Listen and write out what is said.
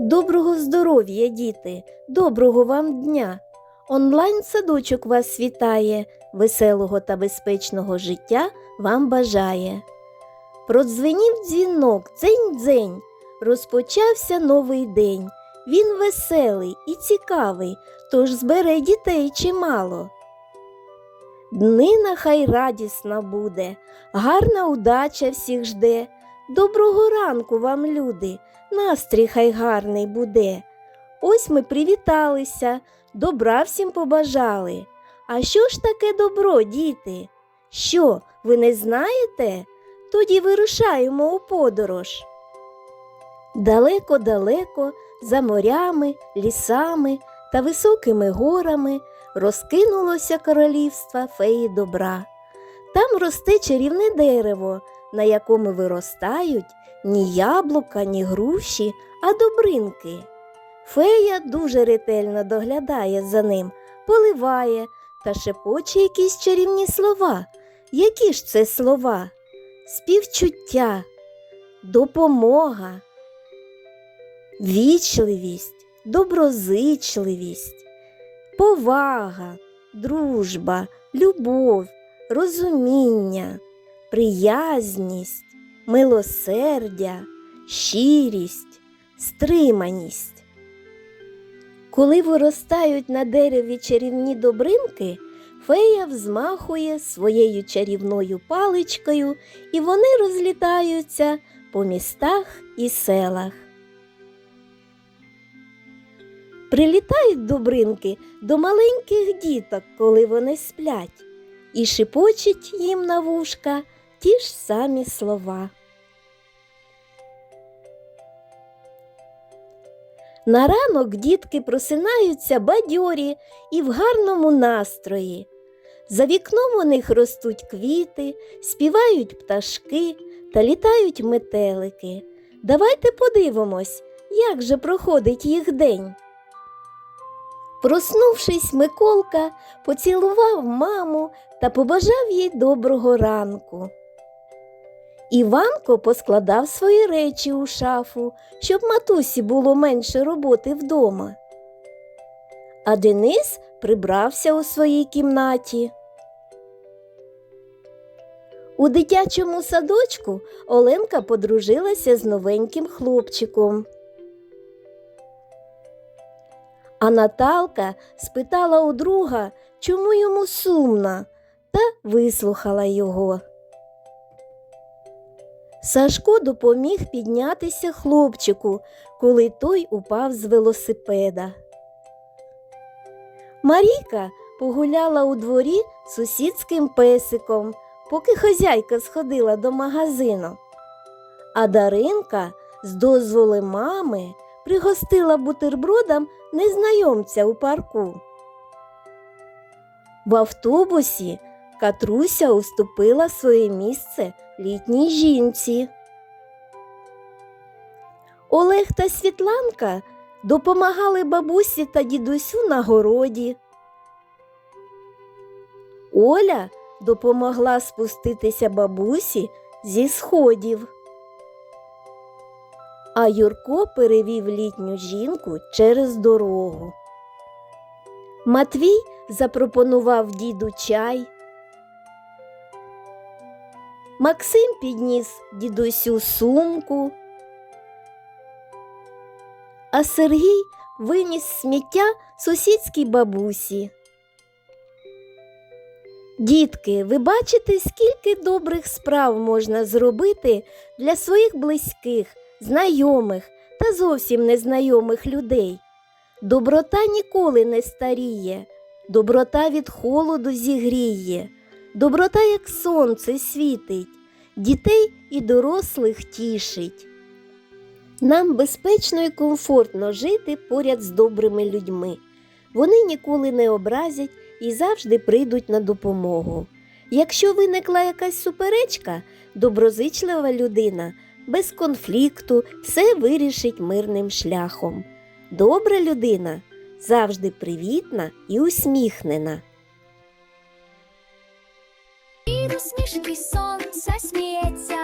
Доброго здоров'я, діти, доброго вам дня! Онлайн садочок вас вітає, веселого та безпечного життя вам бажає. Продзвенів дзвінок, дзень-дзень, розпочався новий день. Він веселий і цікавий, тож збере дітей чимало. Днина хай радісна буде, гарна удача всіх жде. Доброго ранку вам, люди, настрій хай гарний буде. Ось ми привіталися, добра всім побажали. А що ж таке добро, діти? Що, ви не знаєте? Тоді вирушаємо у подорож. Далеко-далеко, за морями, лісами та високими горами розкинулося королівство феї добра. Там росте чарівне дерево, на якому виростають ні яблука, ні груші, а добринки. Фея дуже ретельно доглядає за ним, поливає та шепоче якісь чарівні слова. Які ж це слова? Співчуття, допомога, вічливість, доброзичливість, повага, дружба, любов, розуміння, приязність, милосердя, щирість, стриманість. Коли виростають на дереві чарівні добринки, фея взмахує своєю чарівною паличкою, і вони розлітаються по містах і селах. Прилітають добринки до маленьких діток, коли вони сплять, і шепочуть їм на вушка ті ж самі слова. На ранок дітки просинаються бадьорі і в гарному настрої. За вікном у них ростуть квіти, співають пташки та літають метелики. Давайте подивимось, як же проходить їх день. Проснувшись, Миколка поцілував маму та побажав їй доброго ранку. Іванко поскладав свої речі у шафу, щоб матусі було менше роботи вдома. А Денис прибрався у своїй кімнаті. У дитячому садочку Оленка подружилася з новеньким хлопчиком. А Наталка спитала у друга, чому йому сумно, та вислухала його. Сашко допоміг піднятися хлопчику, коли той упав з велосипеда. Марійка погуляла у дворі сусідським песиком, поки хазяйка сходила до магазину. А Даринка з дозволу мами пригостила бутербродом незнайомця у парку. В автобусі Катруся уступила своє місце літній жінці. Олег та Світланка допомагали бабусі та дідусю на городі. Оля допомогла спуститися бабусі зі сходів. А Юрко перевів літню жінку через дорогу. Матвій запропонував діду чай. Максим підніс дідусю сумку, а Сергій виніс сміття сусідській бабусі. Дітки, ви бачите, скільки добрих справ можна зробити для своїх близьких, знайомих та зовсім незнайомих людей. Доброта ніколи не старіє, доброта від холоду зігріє. Доброта, як сонце, світить, дітей і дорослих тішить. Нам безпечно і комфортно жити поряд з добрими людьми. Вони ніколи не образять і завжди прийдуть на допомогу. Якщо виникла якась суперечка, доброзичлива людина без конфлікту все вирішить мирним шляхом. Добра людина завжди привітна і усміхнена. Усмішки сонце сміється,